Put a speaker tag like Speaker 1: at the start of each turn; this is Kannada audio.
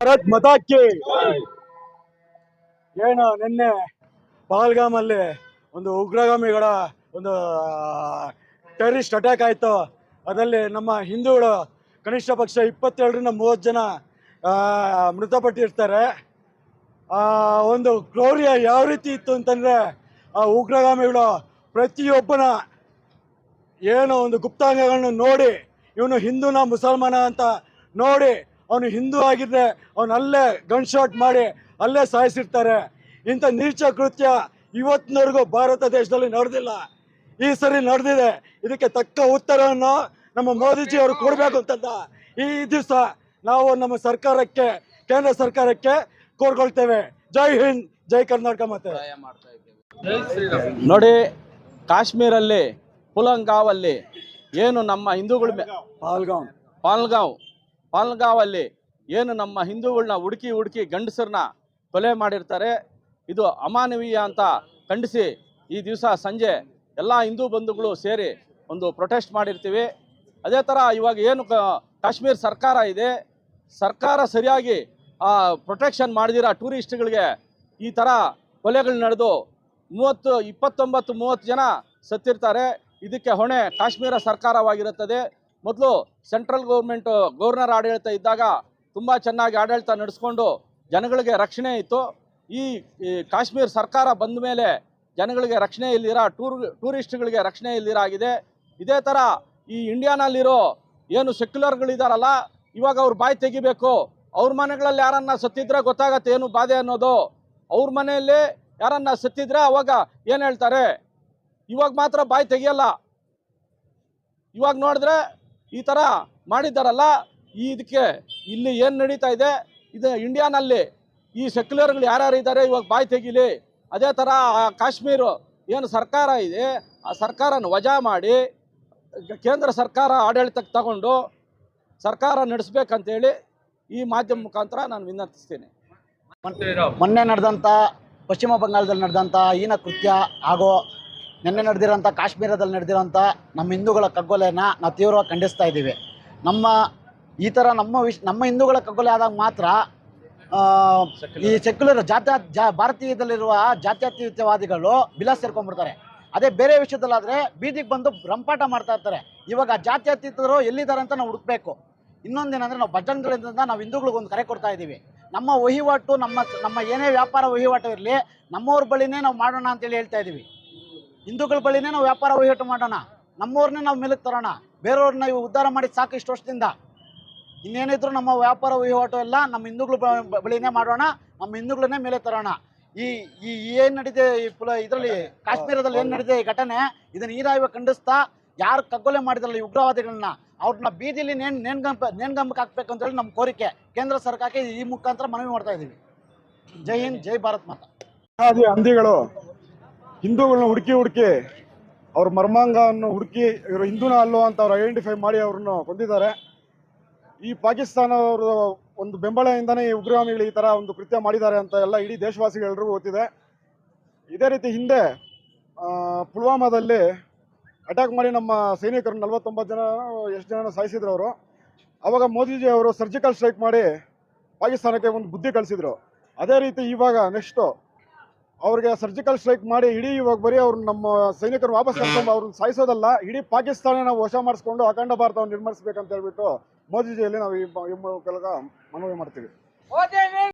Speaker 1: ಭಾರತ್ ಮತಾಕ್ಕೆ ಏನು ನಿನ್ನೆ ಪಹಲ್ಗಾಮಲ್ಲಿ ಒಂದು ಉಗ್ರಗಾಮಿಗಳ ಒಂದು ಟೆರರಿಸ್ಟ್ ಅಟ್ಯಾಕ್ ಆಯಿತು. ಅದರಲ್ಲಿ ನಮ್ಮ ಹಿಂದೂಗಳು ಕನಿಷ್ಠ ಪಕ್ಷ ಇಪ್ಪತ್ತೆರಡರಿಂದ ಮೂವತ್ತು ಜನ ಮೃತಪಟ್ಟಿರ್ತಾರೆ. ಆ, ಒಂದು ಕ್ರೌರ್ಯ ಯಾವ ರೀತಿ ಇತ್ತು ಅಂತಂದರೆ ಆ ಉಗ್ರಗಾಮಿಗಳು ಪ್ರತಿಯೊಬ್ಬನ ಏನೋ ಒಂದು ಗುಪ್ತಾಂಗಗಳನ್ನು ನೋಡಿ ಇವನು ಹಿಂದೂನ ಮುಸಲ್ಮಾನ ಅಂತ ನೋಡಿ ಅವನು ಹಿಂದೂ ಆಗಿದ್ರೆ ಅವನು ಅಲ್ಲೇ ಗನ್ ಶಾಟ್ ಮಾಡಿ ಅಲ್ಲೇ ಸಾಯಿಸಿರ್ತಾರೆ. ಇಂಥ ನೀಚ ಕೃತ್ಯ ಇವತ್ತಿನವರೆಗೂ ಭಾರತ ದೇಶದಲ್ಲಿ ನಡೆದಿಲ್ಲ. ಈ ಸರಿ ನಡೆದಿದೆ. ಇದಕ್ಕೆ ತಕ್ಕ ಉತ್ತರವನ್ನು ನಮ್ಮ ಮೋದಿಜಿ ಅವರು ಕೊಡಬೇಕು ಅಂತಂದ. ಈ ದಿವಸ ನಾವು ನಮ್ಮ ಸರ್ಕಾರಕ್ಕೆ ಕೇಂದ್ರ ಸರ್ಕಾರಕ್ಕೆ ಕೋರ್ಕೊಳ್ತೇವೆ. ಜೈ ಹಿಂದ್ ಜೈ ಕರ್ನಾಟಕ ಮತ್ತೆ
Speaker 2: ನೋಡಿ ಕಾಶ್ಮೀರಲ್ಲಿ ಪುಲಂಗಾವಲ್ಲಿ ಏನು ನಮ್ಮ ಹಿಂದೂಗಳ
Speaker 1: ಪಾಲ್ಗಾಂವ್.
Speaker 2: ಪಾಲ್ಗಾಂವ್. ಪಾಲ್ಗಾವಲ್ಲಿ ಏನು ನಮ್ಮ ಹಿಂದೂಗಳನ್ನ ಹುಡುಕಿ ಹುಡುಕಿ ಗಂಡಸರನ್ನ ಕೊಲೆ ಮಾಡಿರ್ತಾರೆ, ಇದು ಅಮಾನವೀಯ ಅಂತ ಖಂಡಿಸಿ ಈ ದಿವಸ ಸಂಜೆ ಎಲ್ಲ ಹಿಂದೂ ಬಂಧುಗಳು ಸೇರಿ ಒಂದು ಪ್ರೊಟೆಸ್ಟ್ ಮಾಡಿರ್ತೀವಿ. ಅದೇ ಥರ ಇವಾಗ ಏನು ಕಾಶ್ಮೀರ ಸರ್ಕಾರ ಇದೆ, ಸರ್ಕಾರ ಸರಿಯಾಗಿ ಆ ಪ್ರೊಟೆಕ್ಷನ್ ಮಾಡಿದಿರ ಟೂರಿಸ್ಟ್ಗಳಿಗೆ ಈ ಥರ ಕೊಲೆಗಳು ನಡೆದು ಮೂವತ್ತು, ಇಪ್ಪತ್ತೊಂಬತ್ತು, ಮೂವತ್ತು ಜನ ಸತ್ತಿರ್ತಾರೆ. ಇದಕ್ಕೆ ಹೊಣೆ ಕಾಶ್ಮೀರ ಸರ್ಕಾರವಾಗಿರುತ್ತದೆ. ಮೊದಲು ಸೆಂಟ್ರಲ್ ಗೌರ್ಮೆಂಟು ಗವರ್ನರ್ ಆಡಳಿತ ಇದ್ದಾಗ ತುಂಬ ಚೆನ್ನಾಗಿ ಆಡಳಿತ ನಡೆಸ್ಕೊಂಡು ಜನಗಳಿಗೆ ರಕ್ಷಣೆ ಇತ್ತು. ಈ ಈ ಕಾಶ್ಮೀರ್ ಸರ್ಕಾರ ಬಂದ ಮೇಲೆ ಜನಗಳಿಗೆ ರಕ್ಷಣೆ ಇಲ್ಲಿರ ಟೂರ್, ಟೂರಿಸ್ಟ್ಗಳಿಗೆ ರಕ್ಷಣೆ ಇಲ್ಲಿರ ಆಗಿದೆ ಇದೇ ಥರ ಈ ಇಂಡಿಯಾನಲ್ಲಿರೋ ಏನು ಸೆಕ್ಯುಲರ್ಗಳಿದಾರಲ್ಲ, ಇವಾಗ ಅವ್ರು ಬಾಯಿ ತೆಗಿಬೇಕು. ಅವ್ರ ಮನೆಗಳಲ್ಲಿ ಯಾರನ್ನ ಸತ್ತಿದ್ರೆ ಗೊತ್ತಾಗತ್ತೆ ಏನು ಬಾಧೆ ಅನ್ನೋದು. ಅವ್ರ ಮನೆಯಲ್ಲಿ ಯಾರನ್ನ ಸತ್ತಿದ್ರೆ ಅವಾಗ ಏನು ಹೇಳ್ತಾರೆ? ಇವಾಗ ಮಾತ್ರ ಬಾಯಿ ತೆಗಿಯಲ್ಲ. ಇವಾಗ ನೋಡಿದ್ರೆ ಈ ಥರ ಮಾಡಿದ್ದಾರಲ್ಲ ಈ ಇದಕ್ಕೆ ಇಲ್ಲಿ ಏನು ನಡೀತಾ ಇದೆ? ಇದು ಇಂಡಿಯಾನಲ್ಲಿ ಈ ಸೆಕ್ಯುಲರ್ಗಳು ಯಾರ್ಯಾರು ಇದ್ದಾರೆ? ಇವಾಗ ಬಾಯ್ ತೆಗೀಲಿ. ಅದೇ ಥರ ಆ ಕಾಶ್ಮೀರ ಏನು ಸರ್ಕಾರ ಇದೆ ಆ ಸರ್ಕಾರನ ವಜಾ ಮಾಡಿ ಕೇಂದ್ರ ಸರ್ಕಾರ ಆಡಳಿತಕ್ಕೆ ತಗೊಂಡು ಸರ್ಕಾರ ನಡೆಸ್ಬೇಕಂತೇಳಿ ಈ ಮಾಧ್ಯಮ ಮುಖಾಂತರ ನಾನು ವಿನಂತಿಸ್ತೀನಿ.
Speaker 3: ಮೊನ್ನೆ ನಡೆದಂಥ ಪಶ್ಚಿಮ ಬಂಗಾಳದಲ್ಲಿ ನಡೆದಂಥ ಹೀನ ಕೃತ್ಯ ಹಾಗೂ ನಿನ್ನೆ ನಡೆದಿರೋಂಥ ಕಾಶ್ಮೀರದಲ್ಲಿ ನಡೆದಿರೋಂಥ ನಮ್ಮ ಹಿಂದೂಗಳ ಕಗ್ಗೊಲೆನ ನಾವು ತೀವ್ರವಾಗಿ ಖಂಡಿಸ್ತಾ ಇದ್ದೀವಿ. ನಮ್ಮ ಈ ಥರ ನಮ್ಮ ವಿಶ್ ನಮ್ಮ ಹಿಂದೂಗಳ ಕಗ್ಗೊಲೆ ಆದಾಗ ಮಾತ್ರ ಈ ಸೆಕ್ಯುಲರ್ ಜಾತ್ಯ, ಜಾ, ಭಾರತೀಯದಲ್ಲಿರುವ ಜಾತ್ಯತೀತವಾದಿಗಳು ಬಿಲ ಸೇರ್ಕೊಂಡ್ಬಿಡ್ತಾರೆ. ಅದೇ ಬೇರೆ ವಿಷಯದಲ್ಲಾದರೆ ಬೀದಿಗೆ ಬಂದು ರಂಪಾಟ ಮಾಡ್ತಾ ಇರ್ತಾರೆ. ಇವಾಗ ಜಾತ್ಯತೀತರು ಎಲ್ಲಿದ್ದಾರೆ ಅಂತ ನಾವು ಹುಡುಕ್ಬೇಕು. ಇನ್ನೊಂದೇನಂದ್ರೆ ನಾವು ಭಜನ್ಗಳಿಂದ ನಾವು ಹಿಂದೂಗಳಿಗೆ ಒಂದು ಕರೆ ಕೊಡ್ತಾ ಇದ್ದೀವಿ. ನಮ್ಮ ವಹಿವಾಟು, ನಮ್ಮ ನಮ್ಮ ಏನೇ ವ್ಯಾಪಾರ ವಹಿವಾಟು ಇರಲಿ, ನಮ್ಮವ್ರ ಬಳಿನೇ ನಾವು ಮಾಡೋಣ ಅಂತೇಳಿ ಹೇಳ್ತಾ ಇದ್ದೀವಿ. ಹಿಂದೂಗಳ ಬಳಿನೇ ನಾವು ವ್ಯಾಪಾರ ವಹಿವಾಟು ಮಾಡೋಣ. ನಮ್ಮವ್ರನ್ನೇ ನಾವು ಮೇಲಕ್ಕೆ ತರೋಣ. ಬೇರೆಯವ್ರನ್ನ ಇವು ಉದ್ಧಾರ ಮಾಡಿ ಸಾಕು ಇಷ್ಟು ವರ್ಷದಿಂದ. ಇನ್ನೇನಿದ್ರು ನಮ್ಮ ವ್ಯಾಪಾರ ವಹಿವಾಟು ಎಲ್ಲ ನಮ್ಮ ಹಿಂದೂಗಳ ಬಳಿನೇ ಮಾಡೋಣ. ನಮ್ಮ ಹಿಂದೂಗಳನ್ನೇ ಮೇಲೆ ತರೋಣ. ಈ ಈ ಏನು ನಡೀದೆ ಈ ಪುಲ, ಇದರಲ್ಲಿ, ಕಾಶ್ಮೀರದಲ್ಲಿ ಏನು ನಡೀತೆ ಈ ಘಟನೆ? ಇದನ್ನ ನೀರಾಗಿ ಖಂಡಿಸ್ತಾ ಯಾರು ಕಗ್ಗೊಲೆ ಮಾಡಿದ್ರಲ್ಲ ಈ ಉಗ್ರವಾದಿಗಳನ್ನ, ಅವ್ರನ್ನ ಬೀದಿಲಿ ನೇಣ್, ನೇಣ್ಗಂಪ ನೇಣ್ಗಂಬಕ್ಕೆ ಹಾಕ್ಬೇಕು ಅಂತೇಳಿ ನಮ್ಮ ಕೋರಿಕೆ. ಕೇಂದ್ರ ಸರ್ಕಾರಕ್ಕೆ ಈ ಮುಖಾಂತರ ಮನವಿ ಮಾಡ್ತಾ ಇದ್ದೀವಿ ಜೈ ಹಿಂದ್, ಜೈ ಭಾರತ್ ಮಾತಾ.
Speaker 1: ಹಂದಿಗಳು ಹಿಂದೂಗಳನ್ನ ಹುಡುಕಿ ಹುಡುಕಿ ಅವ್ರ ಮರ್ಮಾಂಗವನ್ನು ಹುಡುಕಿ ಇವರು ಹಿಂದೂನ ಅಲ್ಲೋ ಅಂತ ಅವ್ರು ಐಡೆಂಟಿಫೈ ಮಾಡಿ ಅವ್ರನ್ನ ಕೊಂದಿದ್ದಾರೆ. ಈ ಪಾಕಿಸ್ತಾನ ಅವರು ಒಂದು ಬೆಂಬಲದಿಂದನೇ ಈ ಉಗ್ರಗಾಮಿಗಳು ಈ ಥರ ಒಂದು ಕೃತ್ಯ ಮಾಡಿದ್ದಾರೆ ಅಂತ ಎಲ್ಲ ಇಡೀ ದೇಶವಾಸಿಗಳೆಲ್ಲರಿಗೂ ಗೊತ್ತಿದೆ. ಇದೇ ರೀತಿ ಹಿಂದೆ ಪುಲ್ವಾಮಾದಲ್ಲಿ ಅಟ್ಯಾಕ್ ಮಾಡಿ ನಮ್ಮ ಸೈನಿಕರು ನಲವತ್ತೊಂಬತ್ತು ಜನ, ಎಷ್ಟು ಜನ ಸಾಯಿಸಿದ್ರು ಅವರು. ಆವಾಗ ಮೋದಿಜಿ ಅವರು ಸರ್ಜಿಕಲ್ ಸ್ಟ್ರೈಕ್ ಮಾಡಿ ಪಾಕಿಸ್ತಾನಕ್ಕೆ ಒಂದು ಬುದ್ಧಿ ಕಳಿಸಿದ್ರು. ಅದೇ ರೀತಿ ಇವಾಗ ನೆಕ್ಸ್ಟು ಅವ್ರಿಗೆ ಸರ್ಜಿಕಲ್ ಸ್ಟ್ರೈಕ್ ಮಾಡಿ ಇಡೀ ಇವಾಗ ಬರೀ ಅವ್ರು ನಮ್ಮ ಸೈನಿಕರು ವಾಪಸ್ ಕರ್ಕೊಂಡು ಅವ್ರನ್ನ ಸಾಯಿಸೋದಲ್ಲ ಇಡೀ ಪಾಕಿಸ್ತಾನ ನಾವು ವಶ ಮಾಡಿಸ್ಕೊಂಡು ಅಖಂಡ ಭಾರತವನ್ನು ನಿರ್ಮಿಸ್ಬೇಕಂತ ಹೇಳ್ಬಿಟ್ಟು ಮೋದಿಜಿಯಲ್ಲಿ ನಾವು ಈ ಈ ಮೂಲಕ ಮನವಿ ಮಾಡ್ತೀವಿ.